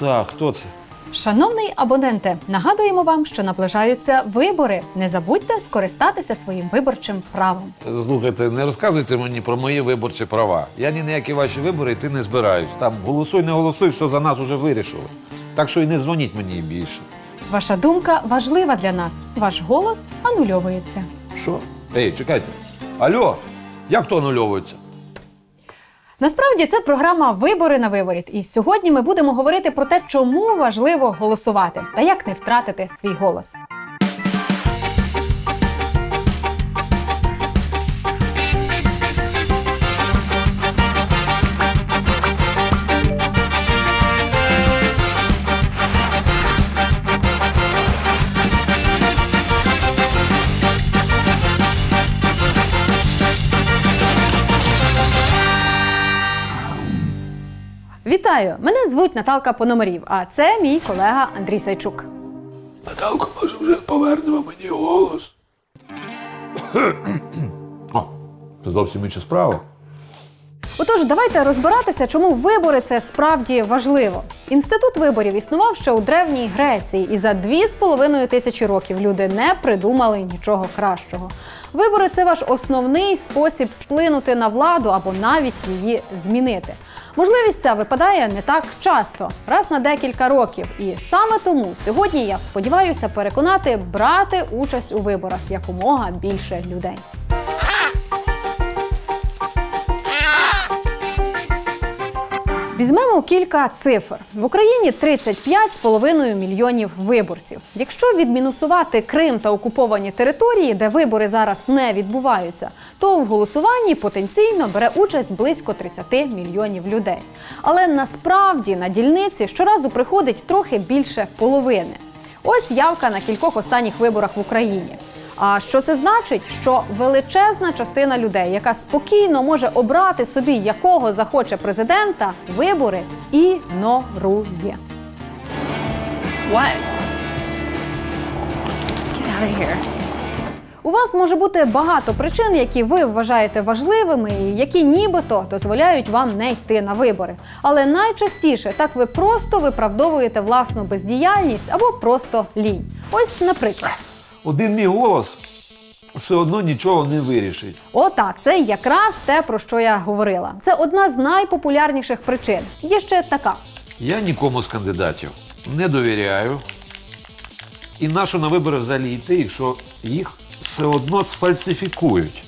Так, хто це? Шановний абоненте, нагадуємо вам, що наближаються вибори. Не забудьте скористатися своїм виборчим правом. Слухайте, не розказуйте мені про мої виборчі права. Я ні на які ваші вибори йти не збираюсь. Там голосуй, не голосуй, все за нас уже вирішили. Так що і не дзвоніть мені більше. Ваша думка важлива для нас. Ваш голос анульовується. Що? Ей, чекайте. Алло, як то анульовується? Насправді це програма Вибори на виворіт. І сьогодні ми будемо говорити про те, чому важливо голосувати та як не втратити свій голос. Вітаю! Мене звуть Наталка Пономарів, а це мій колега Андрій Сайчук. Наталко, може вже повернемо мені голос. О, це зовсім інша справа. Отож, давайте розбиратися, чому вибори це справді важливо. Інститут виборів існував ще у древній Греції, і за дві з половиною тисячі років люди не придумали нічого кращого. Вибори це ваш основний спосіб вплинути на владу або навіть її змінити. Можливість ця випадає не так часто, раз на декілька років. І саме тому сьогодні я сподіваюся переконати брати участь у виборах якомога більше людей. Візьмемо кілька цифр. В Україні 35,5 мільйонів виборців. Якщо відмінусувати Крим та окуповані території, де вибори зараз не відбуваються, то в голосуванні потенційно бере участь близько 30 мільйонів людей. Але насправді на дільниці щоразу приходить трохи більше половини. Ось явка на кількох останніх виборах в Україні. А що це значить? Що величезна частина людей, яка спокійно може обрати собі, якого захоче президента, вибори ігнорує. What? Get out of here. У вас може бути багато причин, які ви вважаєте важливими, і які нібито дозволяють вам не йти на вибори. Але найчастіше так ви просто виправдовуєте власну бездіяльність або просто лінь. Ось, наприклад. Один мій голос все одно нічого не вирішить. Отак, це якраз те, про що я говорила. Це одна з найпопулярніших причин. Є ще така. Я нікому з кандидатів не довіряю. І нащо на вибори взагалі йти, якщо їх все одно сфальсифікують.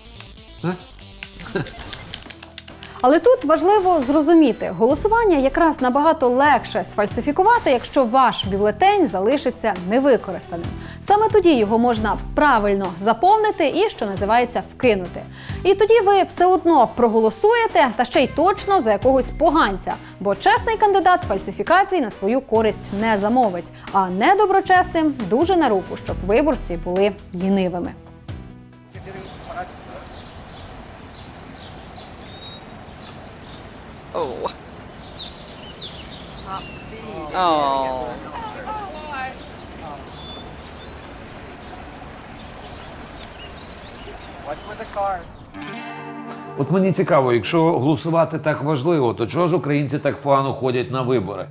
Але тут важливо зрозуміти, голосування якраз набагато легше сфальсифікувати, якщо ваш бюлетень залишиться невикористаним. Саме тоді його можна правильно заповнити і, що називається, вкинути. І тоді ви все одно проголосуєте та ще й точно за якогось поганця, бо чесний кандидат фальсифікацій на свою користь не замовить, а недоброчесним дуже на руку, щоб виборці були лінивими. Oh. Top speed. Oh. От мені цікаво, якщо голосувати так важливо, то чого ж українці так погано ходять на вибори?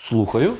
Слухаю.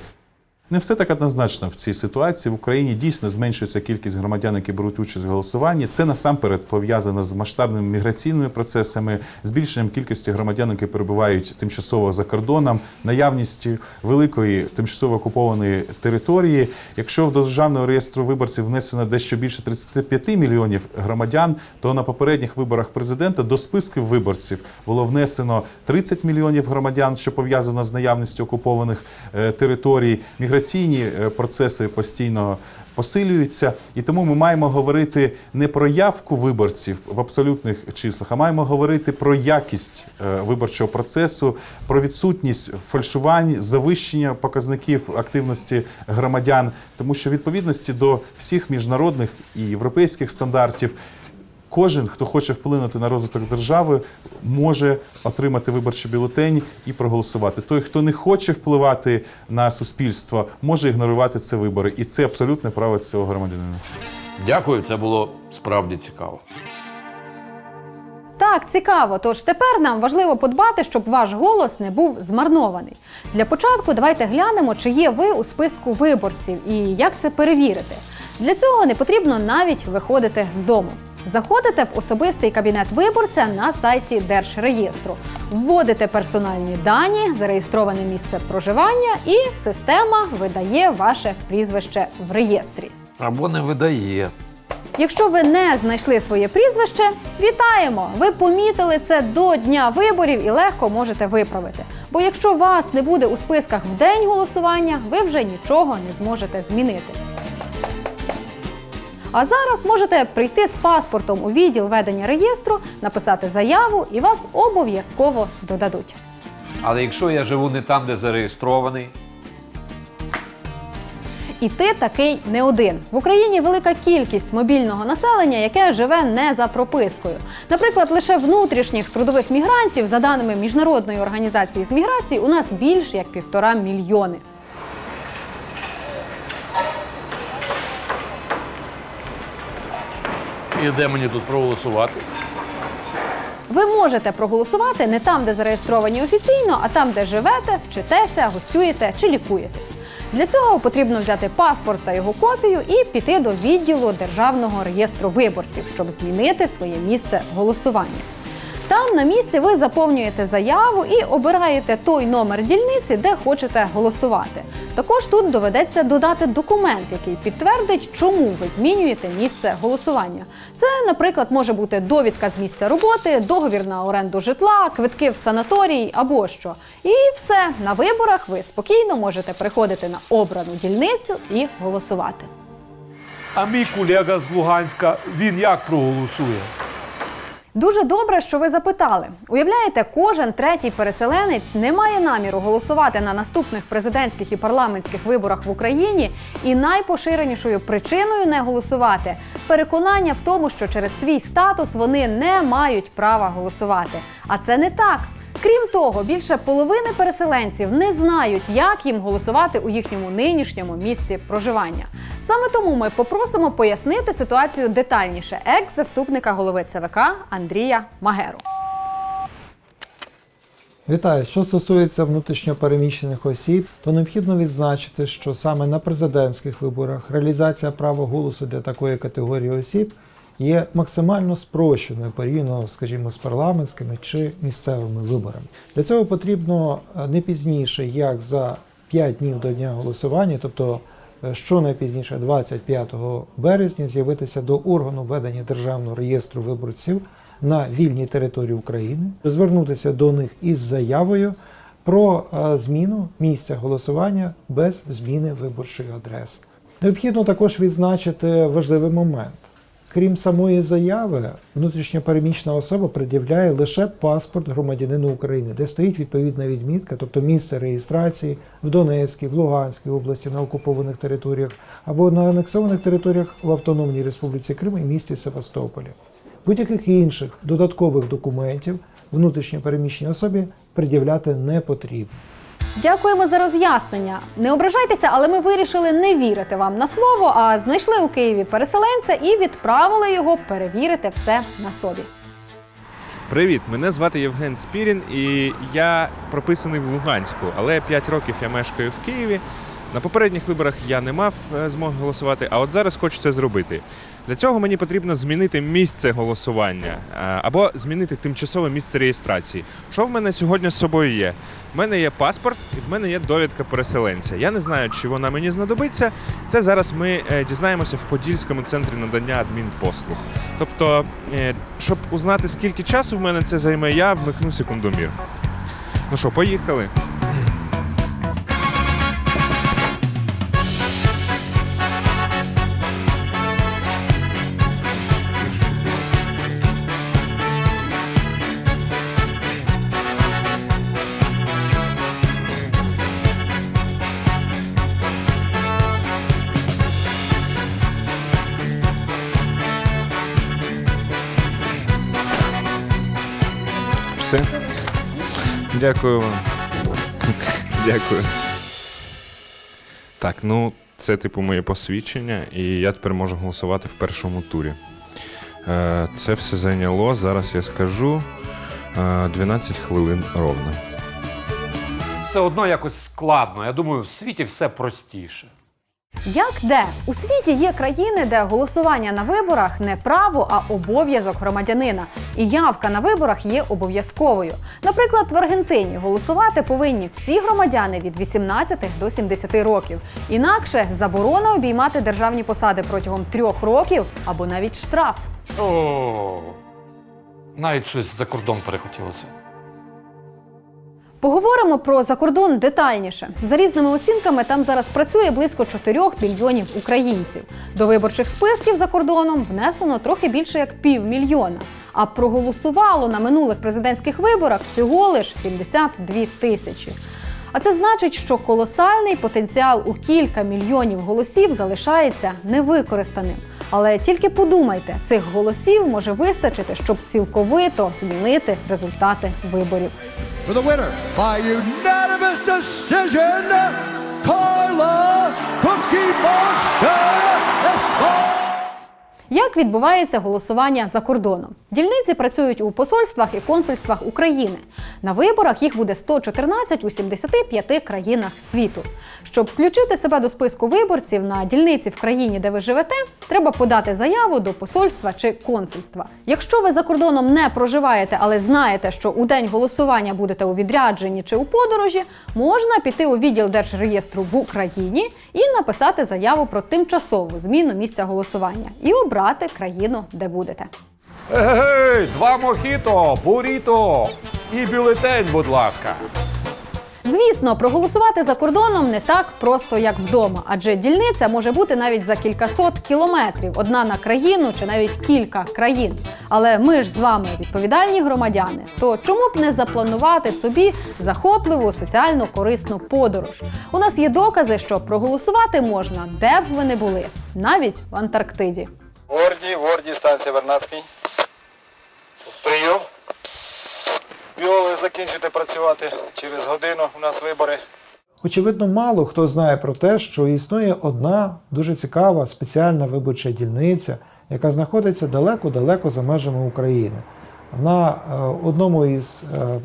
Не все так однозначно в цій ситуації. В Україні дійсно зменшується кількість громадян, які беруть участь в голосуванні. Це насамперед пов'язано з масштабними міграційними процесами, збільшенням кількості громадян, які перебувають тимчасово за кордоном, наявністю великої тимчасово окупованої території. Якщо до державного реєстру виборців внесено дещо більше 35 мільйонів громадян, то на попередніх виборах президента до списків виборців було внесено 30 мільйонів громадян, що пов'язано з наявністю окупованих е, територій. Міграційні е, процеси постійно посилюються, і тому ми маємо говорити не про явку виборців в абсолютних числах, а маємо говорити про якість е, виборчого процесу, про відсутність фальшувань, завищення показників активності громадян, тому що відповідності до всіх міжнародних і європейських стандартів. Кожен, хто хоче вплинути на розвиток держави, може отримати виборчий бюлетень і проголосувати. Той, хто не хоче впливати на суспільство, може ігнорувати ці вибори, і це абсолютне право цього громадянина. Дякую, це було справді цікаво. Так, Так, цікаво. Тож тепер нам важливо подбати, щоб ваш голос не був змарнований. Для початку давайте глянемо, чи є ви у списку виборців і як це перевірити. Для цього не потрібно навіть виходити з дому. Заходите в особистий кабінет виборця на сайті Держреєстру, вводите персональні дані, зареєстроване місце проживання, і система видає ваше прізвище в реєстрі. Або не видає. Якщо ви не знайшли своє прізвище, вітаємо! Ви помітили це до дня виборів і легко можете виправити. Бо якщо вас не буде у списках в день голосування, ви вже нічого не зможете змінити. А зараз можете прийти з паспортом у відділ ведення реєстру, написати заяву і вас обов'язково додадуть. Але якщо я живу не там, де зареєстрований, І ти такий не один. В Україні велика кількість мобільного населення, яке живе не за пропискою. Наприклад, лише внутрішніх трудових мігрантів, за даними міжнародної організації з міграції, у нас більш як півтора мільйони. І де мені тут проголосувати? Ви можете проголосувати не там, де зареєстровані офіційно, а там, де живете, вчитеся, гостюєте чи лікуєтесь. Для цього потрібно взяти паспорт та його копію і піти до відділу Державного реєстру виборців, щоб змінити своє місце голосування. Там на місці ви заповнюєте заяву і обираєте той номер дільниці, де хочете голосувати. Також тут доведеться додати документ, який підтвердить, чому ви змінюєте місце голосування. Це, наприклад, може бути довідка з місця роботи, договір на оренду житла, квитки в санаторій або що. І все на виборах ви спокійно можете приходити на обрану дільницю і голосувати. А мій колега з Луганська, він як проголосує? Дуже добре, що ви запитали. Уявляєте, кожен третій переселенець не має наміру голосувати на наступних президентських і парламентських виборах в Україні. І найпоширенішою причиною не голосувати переконання в тому, що через свій статус вони не мають права голосувати. А це не так. Крім того, більше половини переселенців не знають, як їм голосувати у їхньому нинішньому місці проживання. Саме тому ми попросимо пояснити ситуацію детальніше екс-заступника голови ЦВК Андрія Магеру. Вітаю! Що стосується внутрішньопереміщених осіб, то необхідно відзначити, що саме на президентських виборах реалізація права голосу для такої категорії осіб є максимально спрощеною порівняно, скажімо, з парламентськими чи місцевими виборами. Для цього потрібно е, не пізніше, як за 5 днів до дня голосування, тобто е, щонайпізніше 25 березня, з'явитися до органу ведення державного реєстру виборців на вільній території України, звернутися до них із заявою про е, зміну місця голосування без зміни виборчої адреси. Необхідно також відзначити важливий момент. Крім самої заяви, внутрішньопереміщена особа пред'являє лише паспорт громадянина України, де стоїть відповідна відмітка, тобто місце реєстрації в Донецькій, в Луганській області на окупованих територіях або на анексованих територіях в Автономній Республіці Крим і місті Севастополі. Будь-яких інших додаткових документів внутрішньопереміщеній особі пред'являти не потрібно. Дякуємо за роз'яснення. Не ображайтеся, але ми вирішили не вірити вам на слово, а знайшли у Києві переселенця і відправили його перевірити все на собі. Привіт, мене звати Євген Спірін, і я прописаний в Луганську, але 5 років я мешкаю в Києві. На попередніх виборах я не мав е, змоги голосувати, а от зараз хочу це зробити. Для цього мені потрібно змінити місце голосування е, або змінити тимчасове місце реєстрації. Що в мене сьогодні з собою є? В мене є паспорт і в мене є довідка переселенця. Я не знаю, чи вона мені знадобиться. Це зараз ми е, дізнаємося в Подільському центрі надання адмінпослуг. Тобто, щоб узнати, скільки часу в мене це займе, я вмикну секундомір. Ну що, поїхали? Все. Дякую вам. Дякую. Так, ну це типу моє посвідчення, і я тепер можу голосувати в першому турі. Е, Це все зайняло, зараз я скажу, е, 12 хвилин ровно. Все одно якось складно. Я думаю, в світі все простіше. Як де? У світі є країни, де голосування на виборах не право, а обов'язок громадянина. І явка на виборах є обов'язковою. Наприклад, в Аргентині голосувати повинні всі громадяни від 18 до 70 років. Інакше заборона обіймати державні посади протягом трьох років або навіть штраф. О, навіть щось за кордон перехотілося. Поговоримо про закордон детальніше. За різними оцінками, там зараз працює близько 4 мільйонів українців. До виборчих списків за кордоном внесено трохи більше як півмільйона. А проголосувало на минулих президентських виборах всього лиш 72 тисячі. А це значить, що колосальний потенціал у кілька мільйонів голосів залишається невикористаним. Але тільки подумайте, цих голосів може вистачити, щоб цілковито змінити результати виборів. Carla Cookie Monster. Як відбувається голосування за кордоном? Дільниці працюють у посольствах і консульствах України. На виборах їх буде 114 у 75 країнах світу. Щоб включити себе до списку виборців на дільниці в країні, де ви живете, треба подати заяву до посольства чи консульства. Якщо ви за кордоном не проживаєте, але знаєте, що у день голосування будете у відрядженні чи у подорожі, можна піти у відділ Держреєстру в Україні і написати заяву про тимчасову зміну місця голосування і обрати країну, де будете. Егей, два мохіто, буріто і бюлетень, будь ласка. Звісно, проголосувати за кордоном не так просто, як вдома, адже дільниця може бути навіть за кількасот кілометрів, одна на країну чи навіть кілька країн. Але ми ж з вами відповідальні громадяни. То чому б не запланувати собі захопливу соціально корисну подорож? У нас є докази, що проголосувати можна, де б ви не були, навіть в Антарктиді. Ворді, Ворді, станція Вернадський. Прийом. Біоли закінчите працювати через годину. У нас вибори. Очевидно, мало хто знає про те, що існує одна дуже цікава спеціальна виборча дільниця, яка знаходиться далеко-далеко за межами України. На е, одному із е, е,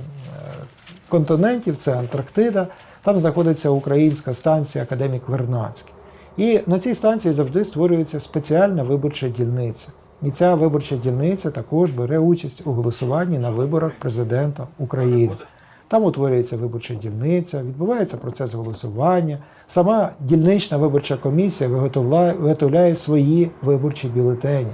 континентів, це Антарктида, там знаходиться українська станція Академік Вернадський. І на цій станції завжди створюється спеціальна виборча дільниця. І ця виборча дільниця також бере участь у голосуванні на виборах президента України. Там утворюється виборча дільниця, відбувається процес голосування. Сама дільнична виборча комісія виготовляє, свої виборчі бюлетені.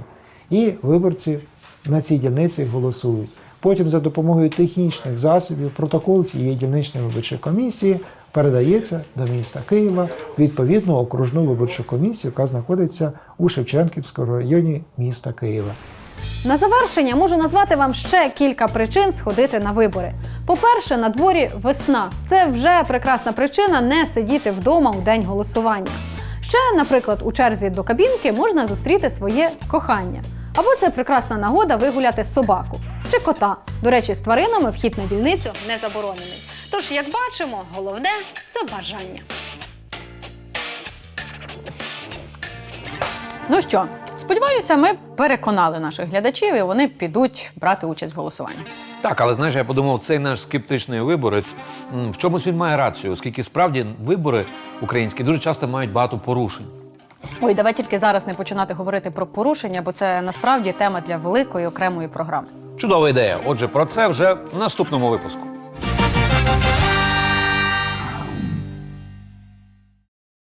І виборці на цій дільниці голосують. Потім за допомогою технічних засобів протокол цієї дільничної виборчої комісії передається до міста Києва відповідну окружну виборчу комісію, яка знаходиться у Шевченківському районі міста Києва. На завершення можу назвати вам ще кілька причин сходити на вибори. По-перше, на дворі весна. Це вже прекрасна причина не сидіти вдома у день голосування. Ще, наприклад, у черзі до кабінки можна зустріти своє кохання. Або це прекрасна нагода вигуляти собаку чи кота. До речі, з тваринами вхід на дільницю не заборонений. Тож, як бачимо, головне це бажання. Ну що, сподіваюся, ми переконали наших глядачів, і вони підуть брати участь в голосуванні. Так, але знаєш, я подумав, цей наш скептичний виборець м, в чомусь він має рацію, оскільки справді вибори українські дуже часто мають багато порушень. Ой, давай тільки зараз не починати говорити про порушення, бо це насправді тема для великої окремої програми. Чудова ідея. Отже, про це вже в наступному випуску.